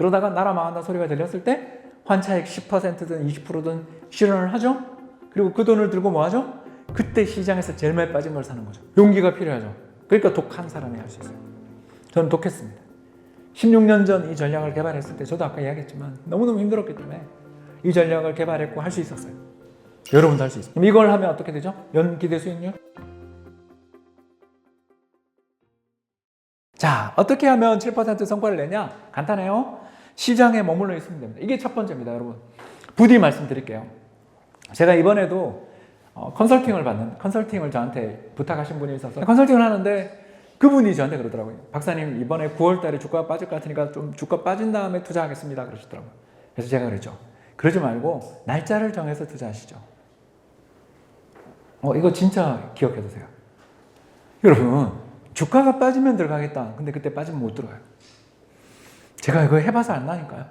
그러다가 나라 망한다 소리가 들렸을 때 환차익 10%든 20%든 실현을 하죠. 그리고 그 돈을 들고 뭐 하죠? 그때 시장에서 제일 많이 빠진 걸 사는 거죠. 용기가 필요하죠. 그러니까 독한 사람이 할 수 있어요. 저는 독했습니다. 16년 전 이 전략을 개발했을 때 저도 아까 이야기했지만 너무너무 힘들었기 때문에 이 전략을 개발했고 할 수 있었어요. 여러분도 할 수 있어요. 이걸 하면 어떻게 되죠? 연기대 수익률? 자, 어떻게 하면 7% 성과를 내냐? 간단해요. 시장에 머물러 있으면 됩니다. 이게 첫 번째입니다, 여러분. 부디 말씀드릴게요. 제가 이번에도 어, 컨설팅을 받는, 컨설팅을 저한테 부탁하신 분이 있어서 컨설팅을 하는데 그분이 저한테 그러더라고요. 박사님, 이번에 9월 달에 주가가 빠질 것 같으니까 좀 주가 빠진 다음에 투자하겠습니다. 그러시더라고요. 그래서 제가 그랬죠. 그러지 말고 날짜를 정해서 투자하시죠. 어, 이거 진짜 기억해 두세요. 여러분, 주가가 빠지면 들어가겠다. 근데 그때 빠지면 못 들어가요. 제가 이거 해봐서 안나니까요.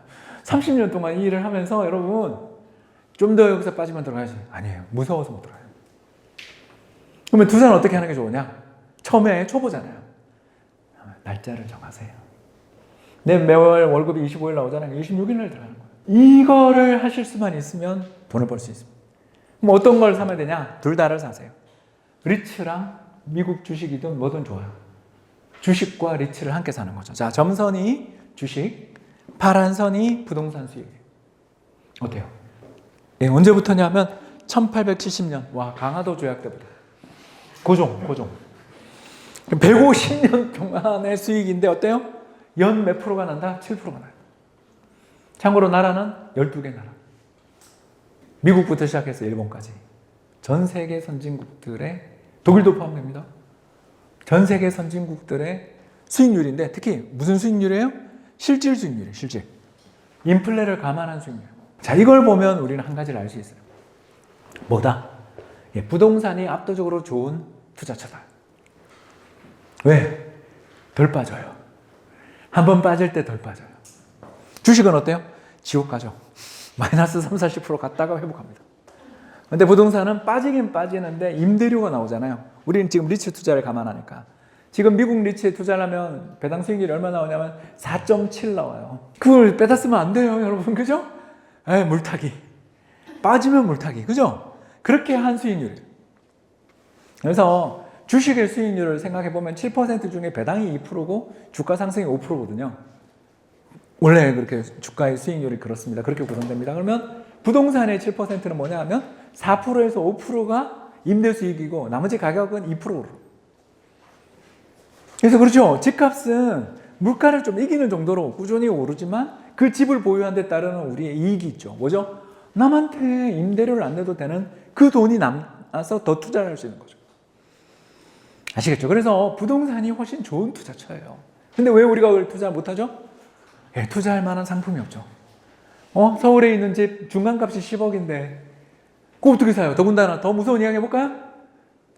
30년 동안 이 일을 하면서 여러분, 좀 더 여기서 빠지면 들어가야지. 아니에요. 무서워서 못 들어가요. 그러면 투자는 어떻게 하는 게 좋으냐? 처음에 초보잖아요. 날짜를 정하세요. 내 매월 월급이 25일 나오잖아요. 26일 날 들어가는 거예요. 이거를 하실 수만 있으면 돈을 벌 수 있습니다. 그럼 어떤 걸 사면 되냐? 둘 다를 사세요. 리츠랑 미국 주식이든 뭐든 좋아요. 주식과 리츠를 함께 사는 거죠. 자, 점선이 주식, 파란 선이 부동산 수익이에요. 어때요? 예, 언제부터냐면 1870년. 와, 강화도 조약 때부터. 고종, 고종. 150년 동안의 수익인데 어때요? 연 몇 프로가 난다? 7%가 나요. 참고로 나라는 12개 나라. 미국부터 시작해서 일본까지. 전 세계 선진국들의 독일도 포함됩니다. 전 세계 선진국들의 수익률인데 특히 무슨 수익률이에요? 실질 수익률이에요. 실질. 인플레를 감안한 수익률. 자, 이걸 보면 우리는 한 가지를 알 수 있어요. 뭐다? 예, 부동산이 압도적으로 좋은 투자처다. 왜? 덜 빠져요. 한 번 빠질 때 덜 빠져요. 주식은 어때요? 지옥 가죠. 마이너스 3, 40% 갔다가 회복합니다. 근데 부동산은 빠지긴 빠지는데 임대료가 나오잖아요. 우리는 지금 리츠 투자를 감안하니까. 지금 미국 리츠에 투자를 하면 배당 수익률이 얼마 나오냐면 4.7 나와요. 그걸 빼다 쓰면 안 돼요, 여러분. 그죠? 에 물타기. 빠지면 물타기. 그죠? 그렇게 한 수익률이에요. 그래서 주식의 수익률을 생각해 보면 7% 중에 배당이 2%고 주가 상승이 5%거든요. 원래 그렇게 주가의 수익률이 그렇습니다. 그렇게 구성됩니다. 그러면 부동산의 7%는 뭐냐 하면 4%에서 5%가 임대 수익이고 나머지 가격은 2%로. 그래서 그렇죠. 집값은 물가를 좀 이기는 정도로 꾸준히 오르지만 그 집을 보유한 데 따르는 우리의 이익이 있죠. 뭐죠? 남한테 임대료를 안 내도 되는 그 돈이 남아서 더 투자를 할 수 있는 거죠. 아시겠죠? 그래서 부동산이 훨씬 좋은 투자처예요. 근데 왜 우리가 그걸 투자 못하죠? 예, 투자할 만한 상품이 없죠. 어? 서울에 있는 집 중간값이 10억인데 그거 어떻게 사요? 더군다나 더 무서운 이야기 해볼까요?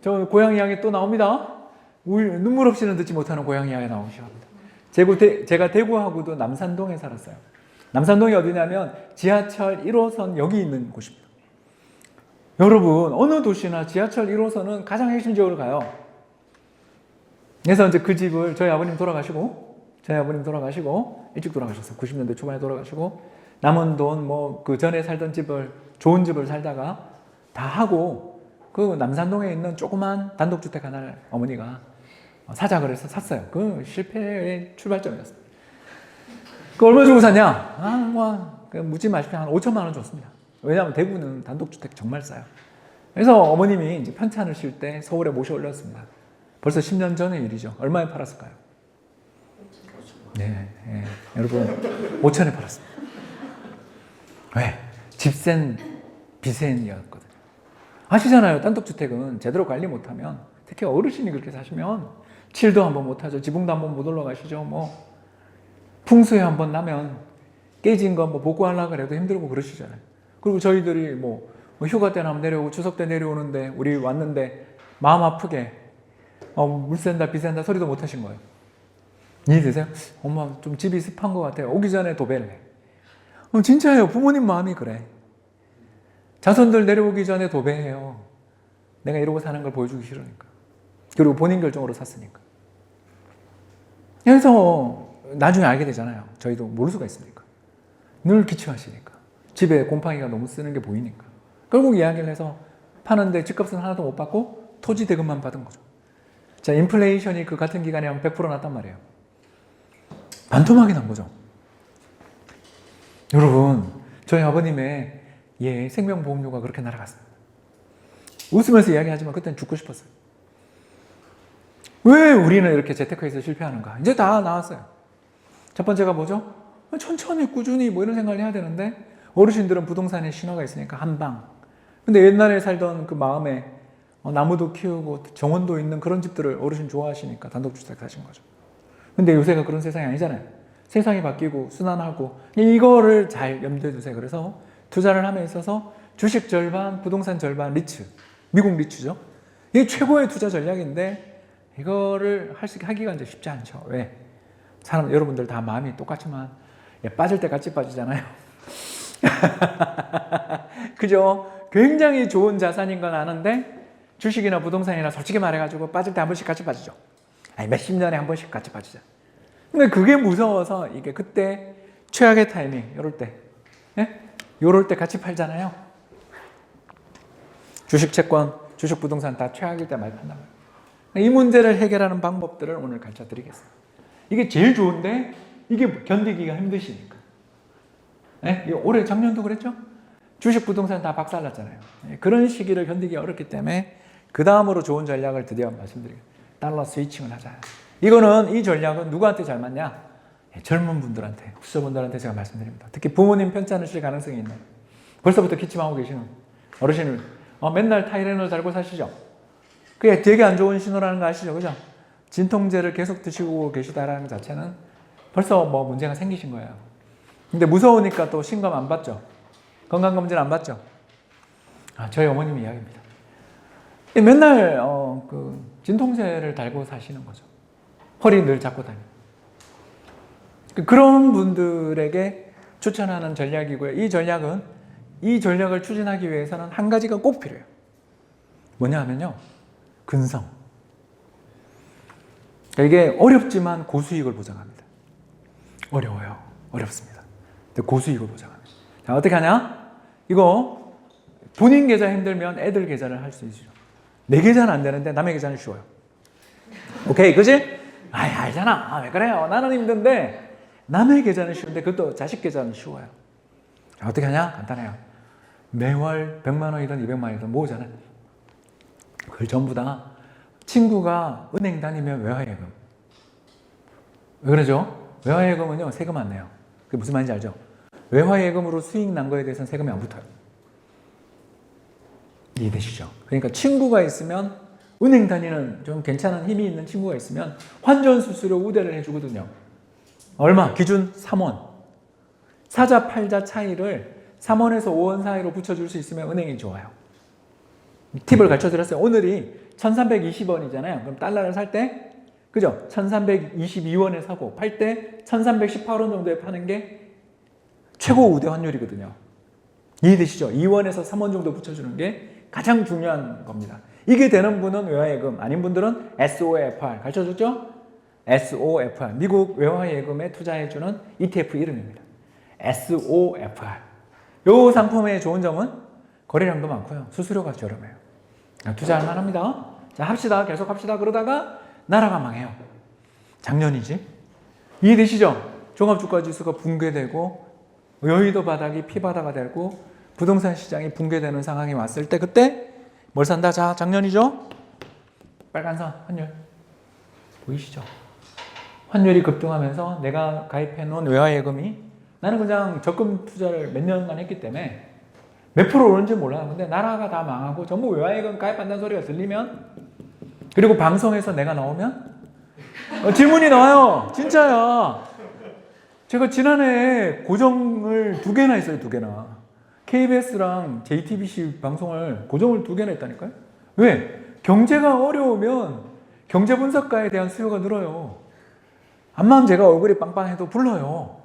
저 고양 이야기 또 나옵니다. 울, 눈물 없이는 듣지 못하는 고양 이야기 나오시오 합니다. 제구, 대, 제가 대구하고도 남산동에 살았어요. 남산동이 어디냐면 지하철 1호선 여기 있는 곳입니다. 여러분 어느 도시나 지하철 1호선은 가장 핵심 지역으로 가요. 그래서 이제 그 집을 저희 아버님 돌아가시고 저희 아버님 돌아가시고 일찍 돌아가셨어요. 90년대 초반에 돌아가시고 남은 돈 뭐 그 전에 살던 집을 좋은 집을 살다가 다 하고 그 남산동에 있는 조그만 단독주택 하나를 어머니가 사작을 해서 샀어요. 그 실패의 출발점이었어요. 그 얼마 주고 샀냐? 아, 뭐, 그 묻지 마시고 한 5천만 원 줬습니다. 왜냐하면 대구는 단독주택 정말 싸요. 그래서 어머님이 이제 편찬을 쉴때 서울에 모셔 올렸습니다. 벌써 10년 전의 일이죠. 얼마에 팔았을까요? 네, 네. 여러분 5천에 팔았습니다. 왜? 집센 비센이었거든요. 아시잖아요. 단독주택은 제대로 관리 못하면 특히 어르신이 그렇게 사시면 칠도 한번 못하죠. 지붕도 한번 못 올라가시죠. 뭐 풍수에 한번 나면 깨진 거 뭐 복구하려고 해도 힘들고 그러시잖아요. 그리고 저희들이 뭐, 뭐 휴가 때나 내려오고 추석 때 내려오는데 우리 왔는데 마음 아프게 어, 물 샌다 비 샌다 소리도 못 하신 거예요. 이해되세요? 엄마 좀 집이 습한 것 같아요. 오기 전에 도배를 해. 어, 진짜예요. 부모님 마음이 그래. 자손들 내려오기 전에 도배해요. 내가 이러고 사는 걸 보여주기 싫으니까. 그리고 본인 결정으로 샀으니까. 그래서 나중에 알게 되잖아요. 저희도 모를 수가 있습니까? 늘 기침하시니까. 집에 곰팡이가 너무 쓰는 게 보이니까. 결국 이야기를 해서 파는데 집값은 하나도 못 받고 토지 대금만 받은 거죠. 자, 인플레이션이 그 같은 기간에 한 100% 났단 말이에요. 반토막이 난 거죠. 여러분, 저희 아버님의 예, 생명보험료가 그렇게 날아갔습니다. 웃으면서 이야기하지만 그때는 죽고 싶었어요. 왜 우리는 이렇게 재테크에서 실패하는가? 이제 다 나왔어요. 첫 번째가 뭐죠? 천천히 꾸준히 뭐 이런 생각을 해야 되는데 어르신들은 부동산에 신호가 있으니까 한 방. 근데 옛날에 살던 그 마음에 어, 나무도 키우고 정원도 있는 그런 집들을 어르신 좋아하시니까 단독주택 사신 거죠. 근데 요새가 그런 세상이 아니잖아요. 세상이 바뀌고 순환하고 이거를 잘 염두에 두세요. 그래서 투자를 함에 있어서 주식 절반, 부동산 절반, 리츠. 미국 리츠죠. 이게 최고의 투자 전략인데 이거를 할 수, 하기가 이제 쉽지 않죠. 왜? 사람, 여러분들 다 마음이 똑같지만 예, 빠질 때 같이 빠지잖아요. 그죠? 굉장히 좋은 자산인 건 아는데 주식이나 부동산이나 솔직히 말해가지고 빠질 때 한 번씩 같이 빠지죠. 아니 몇십 년에 한 번씩 같이 빠지죠. 근데 그게 무서워서 이게 그때 최악의 타이밍 이럴 때, 예? 이럴 때 같이 팔잖아요. 주식 채권, 주식 부동산 다 최악일 때 많이 판단 말이에요. 이 문제를 해결하는 방법들을 오늘 가르쳐 드리겠습니다. 이게 제일 좋은데 이게 견디기가 힘드시니까. 예? 이거 올해 작년도 그랬죠? 주식 부동산 다 박살났잖아요. 예, 그런 시기를 견디기 어렵기 때문에 그 다음으로 좋은 전략을 드디어 말씀드리겠습니다. 달러 스위칭을 하자. 이거는 이 전략은 누구한테 잘 맞냐? 예, 젊은 분들한테, 후세분들한테 제가 말씀드립니다. 특히 부모님 편찮으실 가능성이 있는 벌써부터 기침하고 계시는 어르신을 어, 맨날 타이레놀 달고 사시죠? 그게 되게 안 좋은 신호라는 거 아시죠? 그죠? 진통제를 계속 드시고 계시다라는 자체는 벌써 뭐 문제가 생기신 거예요. 근데 무서우니까 또 신검 안 받죠? 건강검진 안 받죠? 아, 저희 어머님 이야기입니다. 맨날 어, 그 진통제를 달고 사시는 거죠. 허리 늘 잡고 다니고. 그런 분들에게 추천하는 전략이고요. 이 전략은 이 전략을 추진하기 위해서는 한 가지가 꼭 필요해요. 뭐냐 하면요. 근성. 이게 어렵지만 고수익을 보장합니다. 어려워요. 어렵습니다. 근데 고수익을 보장합니다. 자, 어떻게 하냐? 이거 본인 계좌 힘들면 애들 계좌를 할 수 있죠. 내 계좌는 안 되는데 남의 계좌는 쉬워요. 오케이, 그지? 아이, 알잖아. 아, 왜 그래요? 나는 힘든데 남의 계좌는 쉬운데 그것도 자식 계좌는 쉬워요. 자, 어떻게 하냐? 간단해요. 매월 100만 원이든 200만 원이든 모으잖아요. 그걸 전부 다 친구가 은행 다니면 외화예금. 왜 그러죠? 외화예금은요, 세금 안 내요. 그게 무슨 말인지 알죠? 외화예금으로 수익 난 거에 대해서는 세금이 안 붙어요. 이해되시죠? 그러니까 친구가 있으면 은행 다니는 좀 괜찮은 힘이 있는 친구가 있으면 환전 수수료 우대를 해주거든요. 얼마? 기준 3원. 사자 팔자 차이를 3원에서 5원 사이로 붙여줄 수 있으면 은행이 좋아요. 팁을 가르쳐 드렸어요. 오늘이 1320원이잖아요. 그럼 달러를 살 때, 그죠? 1322원에 사고, 팔 때 1318원 정도에 파는 게 최고 우대 환율이거든요. 이해되시죠? 2원에서 3원 정도 붙여주는 게 가장 중요한 겁니다. 이게 되는 분은 외화예금, 아닌 분들은 SOFR 가르쳐 줬죠? SOFR 미국 외화예금에 투자해주는 ETF 이름입니다. SOFR 이 상품의 좋은 점은 거래량도 많고요. 수수료가 저렴해요. 투자할 만합니다. 자 합시다. 계속 합시다. 그러다가 나라가 망해요. 작년이지. 이해되시죠? 종합주가지수가 붕괴되고 여의도 바닥이 피바다가 되고 부동산 시장이 붕괴되는 상황이 왔을 때 그때 뭘 산다? 자, 작년이죠? 빨간선 환율 보이시죠? 환율이 급등하면서 내가 가입해 놓은 외화예금이 나는 그냥 적금 투자를 몇 년간 했기 때문에 몇 프로 오른지 몰라. 근데 나라가 다 망하고 전부 외화예금 가입한다는 소리가 들리면 그리고 방송에서 내가 나오면 어, 질문이 나와요. 진짜야. 제가 지난해 고정을 두 개나 했어요. 두 개나. KBS랑 JTBC 방송을 고정을 두 개나 했다니까요. 왜? 경제가 어려우면 경제 분석가에 대한 수요가 늘어요. 암만 제가 얼굴이 빵빵해도 불러요.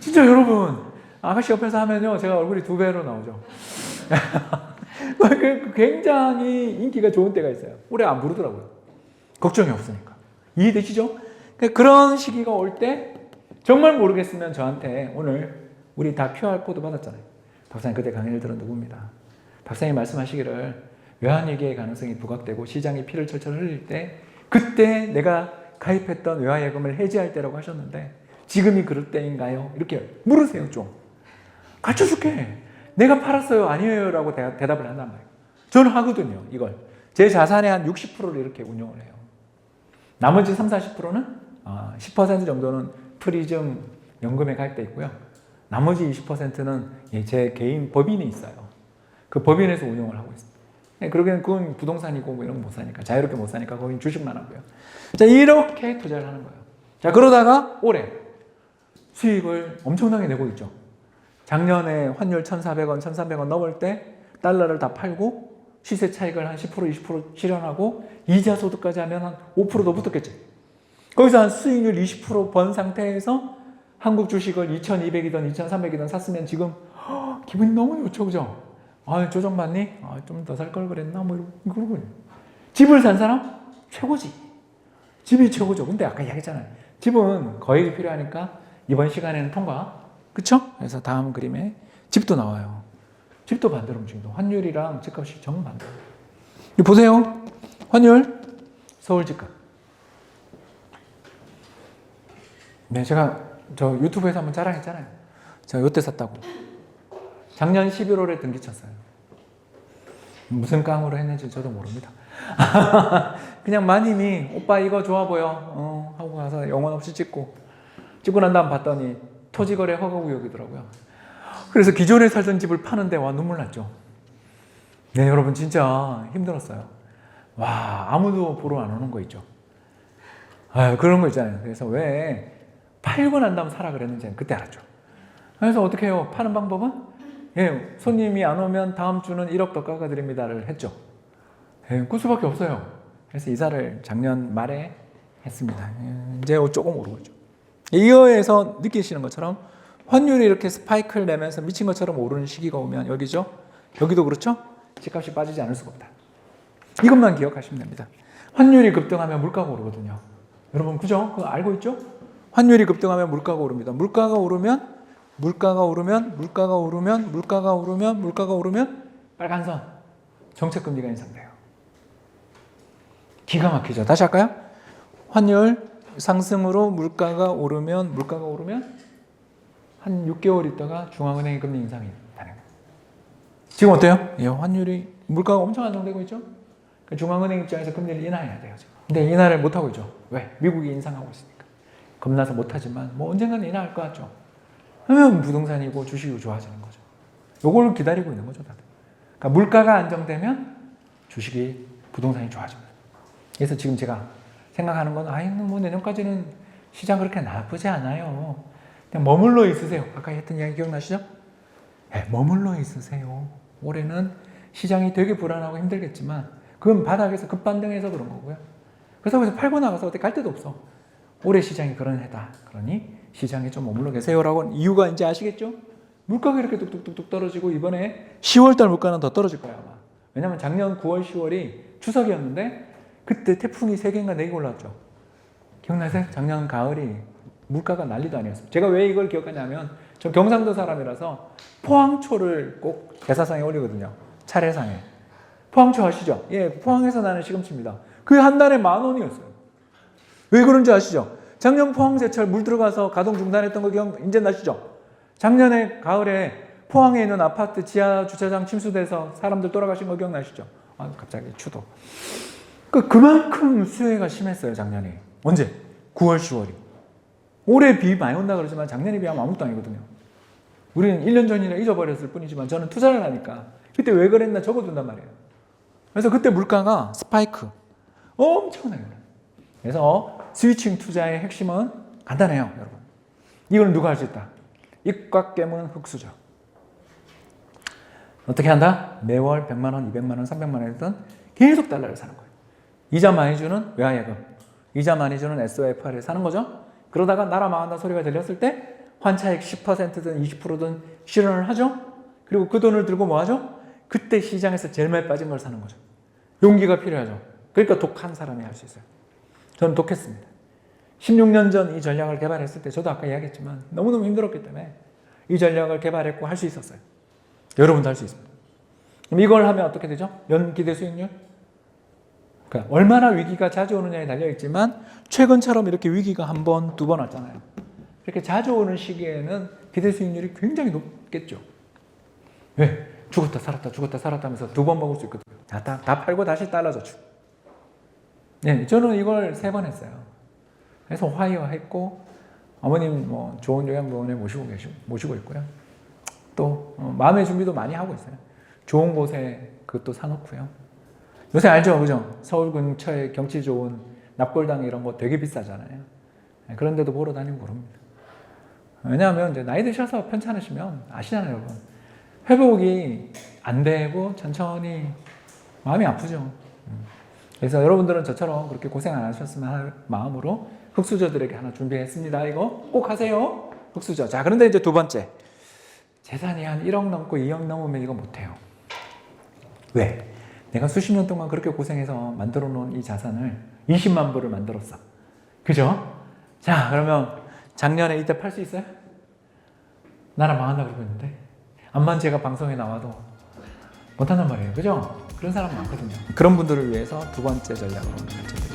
진짜 여러분 아가씨 옆에서 하면요 제가 얼굴이 두 배로 나오죠. 그 굉장히 인기가 좋은 때가 있어요. 올해 안 부르더라고요. 걱정이 없으니까. 이해되시죠? 그런 시기가 올 때 정말 모르겠으면 저한테 오늘 우리 다 QR 코드 받았잖아요. 박사님 그때 강의를 들은 누구입니다. 박사님 말씀하시기를 외환위기의 가능성이 부각되고 시장이 피를 철철 흘릴 때 그때 내가 가입했던 외화예금을 해지할 때라고 하셨는데 지금이 그럴 때인가요? 이렇게 물으세요 좀. 갖춰줄게. 내가 팔았어요 아니에요 라고 대- 대답을 한단 말이에요. 저는 하거든요 이걸. 제 자산의 한 60%를 이렇게 운용을 해요. 나머지 3, 40%는 10% 정도는 프리즘 연금에 가입돼 있고요. 나머지 20%는 제 개인 법인이 있어요. 그 법인에서 운용을 하고 있습니다. 예, 그러기엔 그건 부동산이고 뭐 이런 거 못 사니까 자유롭게 못 사니까 거긴 주식만 하고요. 자 이렇게 투자를 하는 거예요. 자 그러다가 올해 수익을 엄청나게 내고 있죠. 작년에 환율 1,400원, 1,300원 넘을 때 달러를 다 팔고 시세 차익을 한 10% 20% 실현하고 이자 소득까지 하면 한 5%더 붙었겠지. 거기서 한 수익률 20%번 상태에서 한국 주식을 2,200이든 2,300이든 샀으면 지금 허, 기분이 너무 좋죠, 그죠? 아, 조정 받니? 아, 좀 더 살 걸 그랬나? 뭐 이러고 집을 산 사람 최고지. 집이 최고죠. 근데 아까 이야기했잖아요. 집은 거액이 필요하니까 이번 시간에는 통과. 그쵸? 그래서 다음 그림에 집도 나와요. 집도 반대로 움직인다. 환율이랑 집값이 정반대. 이 보세요. 환율, 서울 집값. 네, 제가 저 유튜브에서 한번 자랑했잖아요. 제가 요때 샀다고. 작년 11월에 등기 쳤어요. 무슨 깡으로 했는지 저도 모릅니다. 그냥 마님이 오빠 이거 좋아 보여 어, 하고 가서 영혼 없이 찍고 찍고 난 다음 봤더니 토지거래 허가구역이더라고요. 그래서 기존에 살던 집을 파는데 와 눈물 났죠. 네 여러분 진짜 힘들었어요. 와 아무도 보러 안 오는 거 있죠. 아 그런 거 있잖아요. 그래서 왜 팔고 난 다음 사라 그랬는지 그때 알았죠. 그래서 어떻게 해요? 파는 방법은 예, 손님이 안 오면 다음 주는 1억 더 깎아드립니다를 했죠. 예, 그 수밖에 없어요. 그래서 이사를 작년 말에 했습니다. 예, 이제 조금 오르고 있죠. 이거에서 느끼시는 것처럼 환율이 이렇게 스파이크를 내면서 미친 것처럼 오르는 시기가 오면 여기죠. 여기도 그렇죠. 집값이 빠지지 않을 수가 없다. 이것만 기억하시면 됩니다. 환율이 급등하면 물가가 오르거든요. 여러분 그죠? 그거 알고 있죠? 환율이 급등하면 물가가 오릅니다. 물가가 오르면 물가가 오르면 물가가 오르면 물가가 오르면 물가가 오르면 빨간 선 정책 금리가 인상돼요. 기가 막히죠. 다시 할까요? 환율 상승으로 물가가 오르면 물가가 오르면 한 6개월 있다가 중앙은행이 금리 인상이 가능해요. 지금 어때요? 예, 환율이 물가가 엄청 안정되고 있죠. 그러니까 중앙은행 입장에서 금리를 인하해야 돼요. 지금. 근데 인하를 못 하고 있죠. 왜? 미국이 인상하고 있으니까. 겁나서 못 하지만 뭐 언젠가는 인하할 것 같죠. 하면 부동산이고 주식이 좋아지는 거죠. 요걸 기다리고 있는 거죠, 다들. 그러니까 물가가 안정되면 주식이 부동산이 좋아집니다. 그래서 지금 제가 생각하는 건 아이 뭐 내년까지는 시장 그렇게 나쁘지 않아요. 그냥 머물러 있으세요. 아까 했던 이야기 기억나시죠? 네, 머물러 있으세요. 올해는 시장이 되게 불안하고 힘들겠지만 그건 바닥에서 급반등해서 그런 거고요. 그래서 거기서 팔고 나가서 어디 갈 데도 없어. 올해 시장이 그런 해다. 그러니 시장에 좀 머물러 계세요라고 이유가 이제 아시겠죠? 물가가 이렇게 뚝뚝뚝뚝 떨어지고 이번에 10월달 물가는 더 떨어질 거야 아마. 왜냐면 작년 9월, 10월이 추석이었는데 그때 태풍이 3개인가 4개 올라왔죠. 기억나세요? 작년 가을이 물가가 난리도 아니었어요. 제가 왜 이걸 기억하냐면 저 경상도 사람이라서 포항초를 꼭 대사상에 올리거든요. 차례상에. 포항초 아시죠? 예, 포항에서 나는 시금치입니다. 그게 한 달에 만 원이었어요. 왜 그런지 아시죠? 작년 포항 제철 물 들어가서 가동 중단했던 거 기억 이제 나시죠? 작년에 가을에 포항에 있는 아파트 지하 주차장 침수돼서 사람들 돌아가신 거 기억나시죠? 아, 갑자기 추도. 그 그만큼 수해가 심했어요 작년에. 언제? 9월, 10월이. 올해 비 많이 온다 그러지만 작년에 비하면 아무것도 아니거든요. 우리는 1년 전이라 잊어버렸을 뿐이지만 저는 투자를 하니까 그때 왜 그랬나 적어둔단 말이에요. 그래서 그때 물가가 스파이크 엄청나게. 그래서 스위칭 투자의 핵심은 간단해요, 여러분. 이걸 누가 할 수 있다? 입꽉 깨문 흑수저. 어떻게 한다? 매월 100만 원, 200만 원, 300만 원이든 계속 달러를 사는 거예요. 이자 많이 주는 외화예금, 이자 많이 주는 SOFR을 사는 거죠. 그러다가 나라 망한다 소리가 들렸을 때 환차익 10%든 20%든 실현을 하죠. 그리고 그 돈을 들고 뭐 하죠? 그때 시장에서 제일 많이 빠진 걸 사는 거죠. 용기가 필요하죠. 그러니까 독한 사람이 할 수 있어요. 저는 독했습니다. 16년 전 이 전략을 개발했을 때 저도 아까 이야기했지만 너무너무 힘들었기 때문에 이 전략을 개발했고 할 수 있었어요. 여러분도 할 수 있습니다. 이걸 하면 어떻게 되죠? 연기대 수익률? 그러니까 얼마나 위기가 자주 오느냐에 달려 있지만 최근처럼 이렇게 위기가 한 번, 두 번 왔잖아요. 이렇게 자주 오는 시기에는 기대 수익률이 굉장히 높겠죠. 왜? 죽었다 살았다 죽었다 살았다 하면서 두 번 먹을 수 있거든요. 다, 다, 다 팔고 다시 달라져 주. 네, 저는 이걸 세 번 했어요. 그래서 화이어했고 어머님 뭐 좋은 요양병원에 모시고 계시고 모시고 있고요. 또 어, 마음의 준비도 많이 하고 있어요. 좋은 곳에 그것도 사놓고요. 요새 알죠, 그죠? 서울 근처에 경치 좋은 납골당 이런 거 되게 비싸잖아요. 네, 그런데도 보러 다니고 그럽니다. 왜냐하면 이제 나이 드셔서 편찮으시면 아시잖아요, 여러분. 회복이 안 되고 천천히 마음이 아프죠. 음. 그래서 여러분들은 저처럼 그렇게 고생 안 하셨으면 하는 마음으로 흑수저들에게 하나 준비했습니다. 이거 꼭 하세요. 흑수저. 자, 그런데 이제 두 번째. 재산이 한 1억 넘고 2억 넘으면 이거 못해요. 왜? 내가 수십 년 동안 그렇게 고생해서 만들어 놓은 이 자산을 20만 불을 만들었어. 그죠? 자, 그러면 작년에 이때 팔 수 있어요? 나라 망한다 그러고 있는데. 암만 제가 방송에 나와도 못한단 말이에요. 그죠? 그런 사람 많거든요. 그런 분들을 위해서 두 번째 전략으로 가르쳐